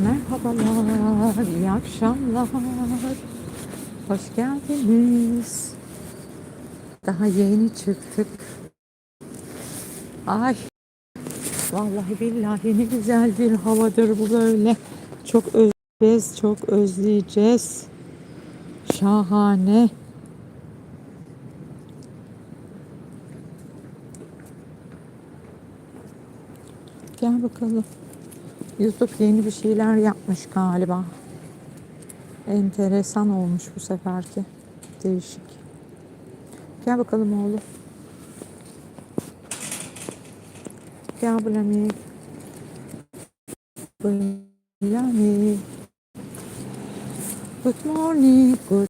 Merhabalar, iyi akşamlar. Hoş geldiniz. Daha yeni çıktık. Ay, vallahi billahi ne güzel bir havadır bu böyle. Çok özleyeceğiz, çok özleyeceğiz. Şahane. Gel bakalım. Yusuf yeni bir şeyler yapmış galiba. Enteresan olmuş bu seferki. Değişik. Gel bakalım oğlum. Gel Blami. Blami. Good morning, good